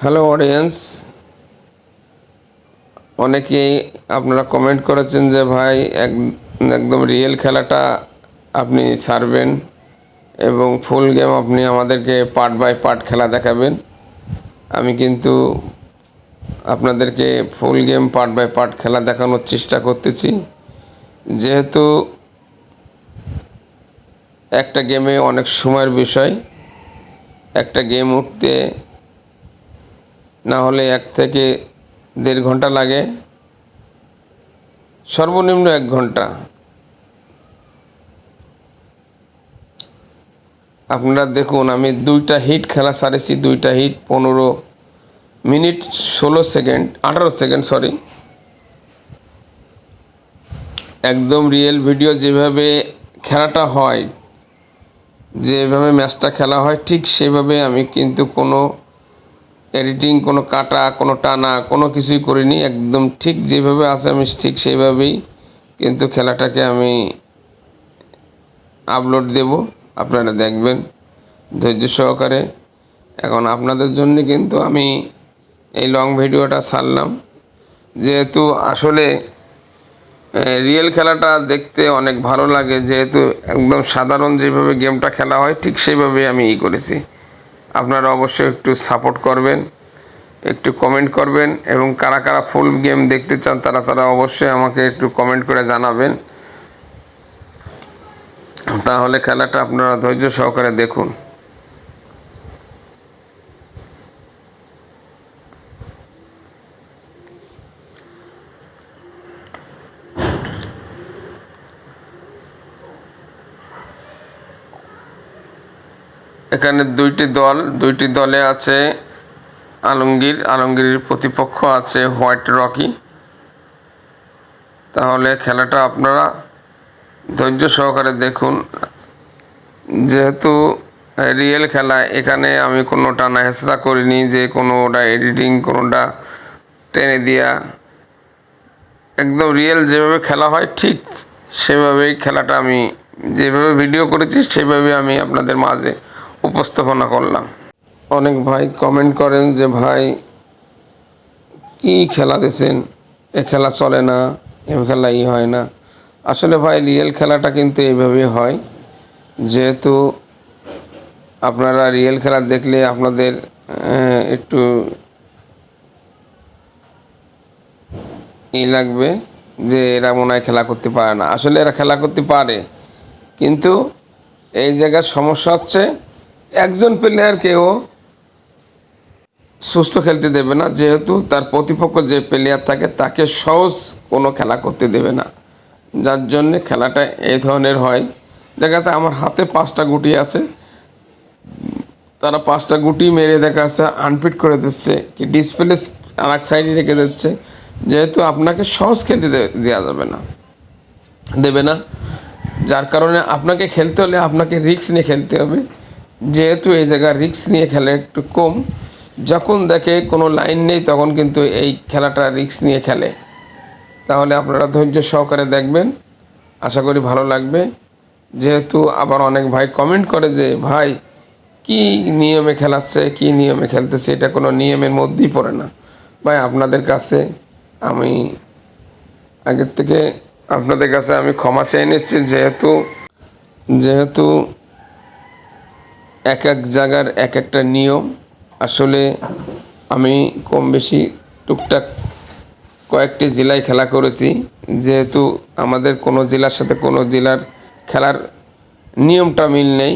Hello audience অনেকেই আপনারা comment করেছেন যে, ভাই, এক, একদম রিয়েল খেলাটা আপনি ছাড়বেন এবং ফুল গেম আপনি আমাদেরকে পার্ট বাই পার্ট খেলা দেখাবেন। আমি কিন্তু আপনাদেরকে full game part by part খেলা দেখানোর চেষ্টা করতেছি। যেহেতু একটা গেমে অনেক সময়ের বিষয়, একটা গেম উঠতে না হলে এক থেকে দেড় ঘণ্টা লাগে। সর্বনিম্ন এক ঘণ্টা। আপনারা দেখুন, আমি দুইটা হিট খেলা সারেছি, দুইটা হিট পনেরো মিনিট ষোলো সেকেন্ড, আঠারো সেকেন্ড, সরি। একদম রিয়েল ভিডিও যেভাবে খেলাটা হয়, যেভাবে ম্যাচটা খেলা হয়, ঠিক সেভাবে আমি কিন্তু কোনো এডিটিং কোনো কাটা, কোনো টানা, কোনো কিছুই করিনি। একদম ঠিক যেভাবে আছে আমি ঠিক সেইভাবেই কিন্তু খেলাটাকে আমি আপলোড দেব। আপনারা দেখবেন ধৈর্য সহকারে। এখন আপনাদের জন্য কিন্তু আমি এই লং ভিডিওটা ছাড়লাম। যেহেতু আসলে রিয়েল খেলাটা দেখতে অনেক ভালো লাগে। যেহেতু একদম সাধারণ যেভাবে গেমটা খেলা হয়, ঠিক সেইভাবে আমি ই করেছি। আপনারা অবশ্যই একটু সাপোর্ট করবেন, একটু কমেন্ট করবেন এবং কারা কারা ফুল গেম দেখতে চান তারা তারা অবশ্যই আমাকে একটু কমেন্ট করে জানাবেন। তাহলে খেলাটা আপনারা ধৈর্য সহকারে দেখুন। এখানে দুইটি দল, দুইটি দলে আছে আলমগীর, আলমগীরের প্রতিপক্ষ আছে হোয়াইট রকি। তাহলে খেলাটা আপনারা ধৈর্য সহকারে দেখুন। যেহেতু রিয়েল খেলা, এখানে আমি কোনো টানা হেসরা করিনি যে কোনোটা এডিটিং, কোনোটা টেনে দিয়া। একদম রিয়েল যেভাবে খেলা হয়, ঠিক সেভাবেই খেলাটা আমি যেভাবে ভিডিও করেছি, সেভাবে আমি আপনাদের মাঝে উপস্থাপনা করলাম। অনেক ভাই কমেন্ট করেন যে, ভাই, কি খেলা দিয়েছেন এ খেলা চলে না, এ খেলা ই হয় না। আসলে ভাই রিয়েল খেলাটা কিন্তু এইভাবেই হয়, যেহেতু আপনারা রিয়েল খেলা দেখলে আপনাদের একটু ই লাগবে যে, এরা মনে হয় খেলা করতে পারে না। আসলে এরা খেলা করতে পারে, কিন্তু এই জায়গার সমস্যা হচ্ছে একজন প্লেয়ারকেও সুস্থ খেলতে দেবে না, যেহেতু তার প্রতিপক্ষ যে প্লেয়ার থাকে, তাকে সহজ কোনো খেলা করতে দেবে না। যার জন্যে খেলাটা এই ধরনের হয়। দেখা যাচ্ছে আমার হাতে পাঁচটা গুটি আছে। তারা পাঁচটা গুটি মেরে দেখা যাচ্ছে আনফিট করে দিচ্ছে, কি ডিসপ্লে আর এক সাইডে রেখে দিচ্ছে। যেহেতু আপনাকে সহজ খেলতে দেওয়া যাবে না, দেবে না। যার কারণে আপনাকে খেলতে হলে আপনাকে রিস্ক নিয়ে খেলতে হবে। যেহেতু এই জায়গায় রিস্ক নিয়ে খেলে একটু কম, যখন দেখে কোনো লাইন নেই তখন কিন্তু এই খেলাটা রিস্ক নিয়ে খেলে। তাহলে আপনারা ধৈর্য সহকারে দেখবেন, আশা করি ভালো লাগবে। যেহেতু আবার অনেক ভাই কমেন্ট করে যে, ভাই, কি নিয়মে খেলাচ্ছে, কি নিয়মে খেলতেছে? এটা কোনো নিয়মের মধ্যেই পড়ে না। ভাই, আপনাদের কাছে আমি, আগের থেকে আপনাদের কাছে আমি ক্ষমা চেয়ে নিচ্ছি, যেহেতু যেহেতু এক এক জায়গার এক একটা নিয়ম। আসলে আমি কম বেশি টুকটাক কয়েকটি জেলায় খেলা করেছি। যেহেতু আমাদের কোনো জেলার সাথে কোনো জেলার খেলার নিয়মটা মিল নেই।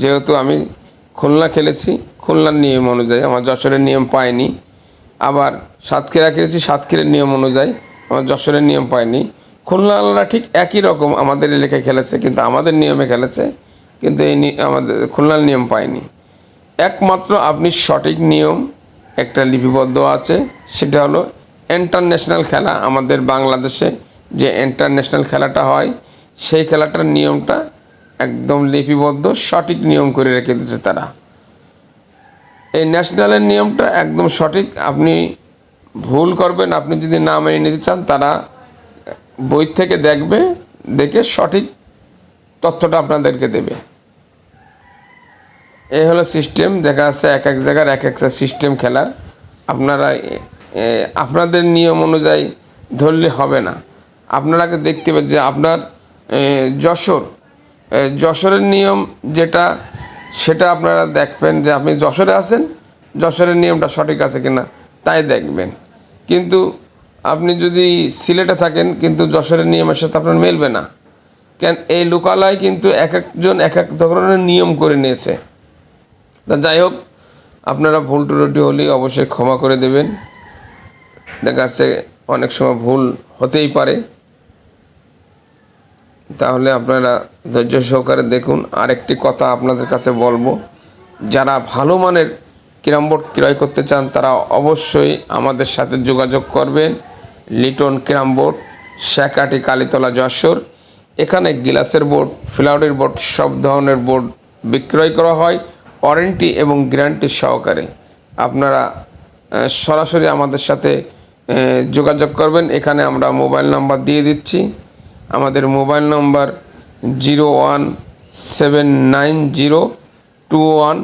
যেহেতু আমি খুলনা খেলেছি, খুলনার নিয়ম অনুযায়ী, আমার যশোরের নিয়ম পাইনি। আবার সাতক্ষীরা খেলেছি, সাতক্ষীরার নিয়ম অনুযায়ী, আমার যশোরের নিয়ম পাইনি। খুলনাওয়ালারা ঠিক একই রকম আমাদের এলাকায় খেলেছে, কিন্তু আমাদের নিয়মে খেলেছে। কিন্তু এই আমাদের খুলনার নিয়ম পাইনি একমাত্র আপনি সঠিক নিয়ম, একটা লিপিবদ্ধ আছে, সেটা হলো ইন্টারন্যাশনাল খেলা। আমাদের বাংলাদেশে যে ইন্টারন্যাশনাল খেলাটা হয়, সেই খেলাটার নিয়মটা একদম লিপিবদ্ধ, সঠিক নিয়ম করে রেখে দিয়েছে তারা। এই ন্যাশনালের নিয়মটা একদম সঠিক, আপনি ভুল করবেন, আপনি যদি না মেনে নিতে চান, তারা বই থেকে দেখবে, দেখে সঠিক তথ্যটা আপনাদেরকে দেবে। এই হলো সিস্টেম, দেখা যাচ্ছে এক এক জায়গার এক একটা সিস্টেম খেলার। আপনারা আপনাদের নিয়ম অনুযায়ী ধরলে হবে না। আপনারাকে দেখতে হবে যে আপনার যশোর যশোরের নিয়ম যেটা, সেটা আপনারা দেখবেন যে আপনি যশোরে আছেন, যশোরের নিয়মটা সঠিক আছে কিনা তাই দেখবেন। কিন্তু আপনি যদি সিলেটে থাকেন, কিন্তু যশোরের নিয়মের সাথে আপনার মেলবে না। কেন, এই লোকালয় কিন্তু এক একজন এক এক ধরনের নিয়ম করে নিয়েছে। তা যাই হোক, আপনারা ভুল ত্রুটি হলেই অবশ্যই ক্ষমা করে দেবেন। দেখা যাচ্ছে অনেক সময় ভুল হতেই পারে। তাহলে আপনারা ধৈর্য সহকারে দেখুন, আরেকটি কথা আপনাদের কাছে বলব। যারা ভালো মানের ক্যারাম বোর্ড ক্রয় করতে চান, তারা অবশ্যই আমাদের সাথে যোগাযোগ করবেন। Liton carrom board Shyakati Kalitala Jessore. এখানে গ্লাসের বোর্ড, ফ্লাওয়ারের বোর্ড, সব ধরনের বোর্ড বিক্রয় করা হয়। ওয়ারেন্টি এবং গ্যারান্টি সহকারে আপনারা সরাসরি আমাদের সাথে যোগাযোগ করবেন। এখানে আমরা মোবাইল নাম্বার দিয়ে দিচ্ছি। আমাদের mobile number zero one seven nine zero two one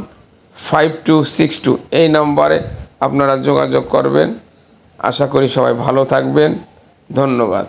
five two six two. এই নাম্বারে আপনারা যোগাযোগ করবেন। আশা করি সবাই ভালো থাকবেন। ধন্যবাদ।